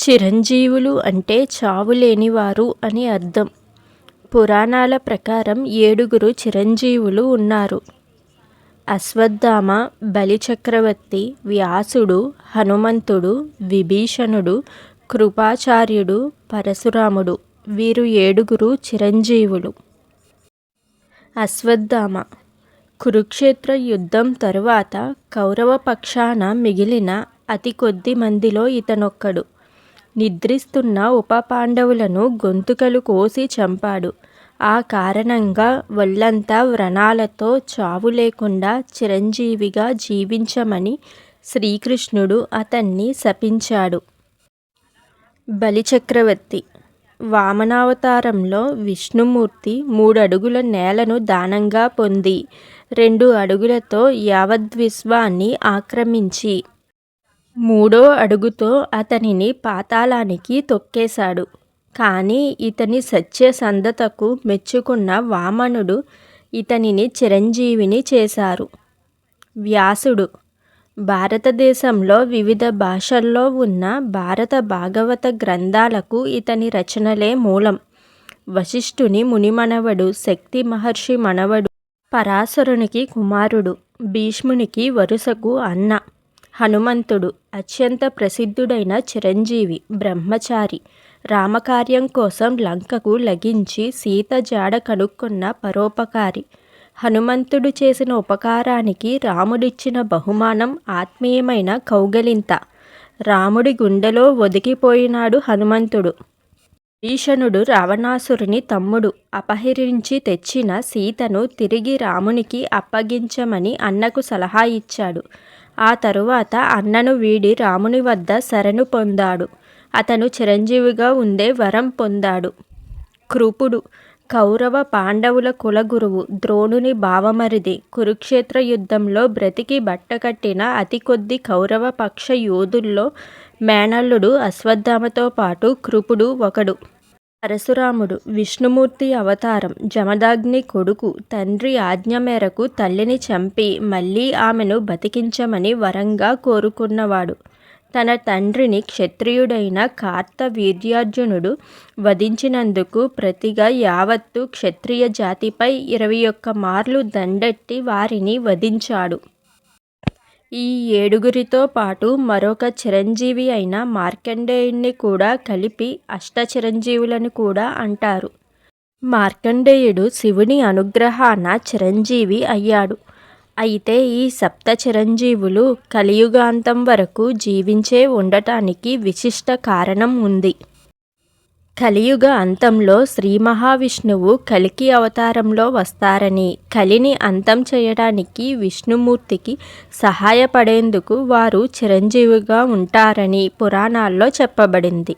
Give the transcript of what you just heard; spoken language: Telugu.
చిరంజీవులు అంటే చావులేనివారు అని అర్థం. పురాణాల ప్రకారం ఏడుగురు చిరంజీవులు ఉన్నారు. అశ్వత్థామ బలిచక్రవర్తి వ్యాసుడు హనుమంతుడు విభీషణుడు కృపాచార్యుడు పరశురాముడు. వీరు ఏడుగురు చిరంజీవులు. అశ్వత్థామ. కురుక్షేత్ర యుద్ధం తరువాత కౌరవ పక్షాన మిగిలిన అతి కొద్ది మందిలో ఇతనొక్కడు. నిద్రిస్తున్న ఉప పాండవులను గొంతుకలు కోసి చంపాడు. ఆ కారణంగా ఒళ్ళంతా వ్రణాలతో చావు లేకుండా చిరంజీవిగా జీవించమని శ్రీకృష్ణుడు అతన్ని శపించాడు. బలిచక్రవర్తి వామనావతారంలో విష్ణుమూర్తి మూడడుగుల నేలను దానంగా పొంది రెండు అడుగులతో యావద్విశ్వాన్ని ఆక్రమించి మూడో అడుగుతో అతనిని పాతాళానికి తొక్కేశాడు. కానీ ఇతని సత్యసంధతకు మెచ్చుకున్న వామనుడు ఇతనిని చిరంజీవిని చేశారు. వ్యాసుడు భారతదేశంలో వివిధ భాషల్లో ఉన్న భారత భాగవత గ్రంథాలకు ఇతని రచనలే మూలం. వశిష్ఠుని మునిమనవడు శక్తి మహర్షి మనవడు పరాశరునికి కుమారుడు భీష్మునికి వరుసకు అన్న హనుమంతుడు అత్యంత ప్రసిద్ధుడైన చిరంజీవి బ్రహ్మచారి. రామకార్యం కోసం లంకకు లగించి సీత జాడ కనుక్కున్న పరోపకారి. హనుమంతుడు చేసిన ఉపకారానికి రాముడిచ్చిన బహుమానం ఆత్మీయమైన కౌగలింత. రాముడి గుండెలో ఒదిగిపోయినాడు హనుమంతుడు. భీషణుడు రావణాసురుని తమ్ముడు అపహరించి తెచ్చిన సీతను తిరిగి రామునికి అప్పగించమని అన్నకు సలహా ఇచ్చాడు. ఆ తరువాత అన్నను వీడి రాముని వద్ద శరణు పొందాడు. అతను చిరంజీవిగా ఉండే వరం పొందాడు. కృపుడు కౌరవ పాండవుల కులగురువు ద్రోణుని భావమరిది కురుక్షేత్ర యుద్ధంలో బ్రతికి బట్టకట్టిన అతి కొద్ది కౌరవ పక్ష యోధుల్లో మేనల్లుడు అశ్వత్థామతో పాటు కృపుడు ఒకడు. పరశురాముడు విష్ణుమూర్తి అవతారం జమదాగ్ని కొడుకు తండ్రి ఆజ్ఞ మేరకు తల్లిని చంపి మళ్ళీ ఆమెను బతికించమని వరంగా కోరుకున్నవాడు. తన తండ్రిని క్షత్రియుడైన కార్తవీర్యార్జునుడు వధించినందుకు ప్రతిగా యావత్తు క్షత్రియ జాతిపై ఇరవై ఒక్క మార్లు దండెట్టి వారిని వధించాడు. ఈ ఏడుగురితో పాటు మరొక చిరంజీవి అయిన మార్కండేయుణ్ణి కూడా కలిపి అష్టచిరంజీవులని కూడా అంటారు. మార్కండేయుడు శివుని అనుగ్రహాన చిరంజీవి అయ్యాడు. అయితే ఈ సప్త చిరంజీవులు కలియుగాంతం వరకు జీవించే ఉండటానికి విశిష్ట కారణం ఉంది. కలియుగ అంతంలో శ్రీ మహావిష్ణువు కలికి అవతారంలో వస్తారని కలిని అంతం చేయడానికి విష్ణుమూర్తికి సహాయపడేందుకు వారు చిరంజీవిగా ఉంటారని పురాణాల్లో చెప్పబడింది.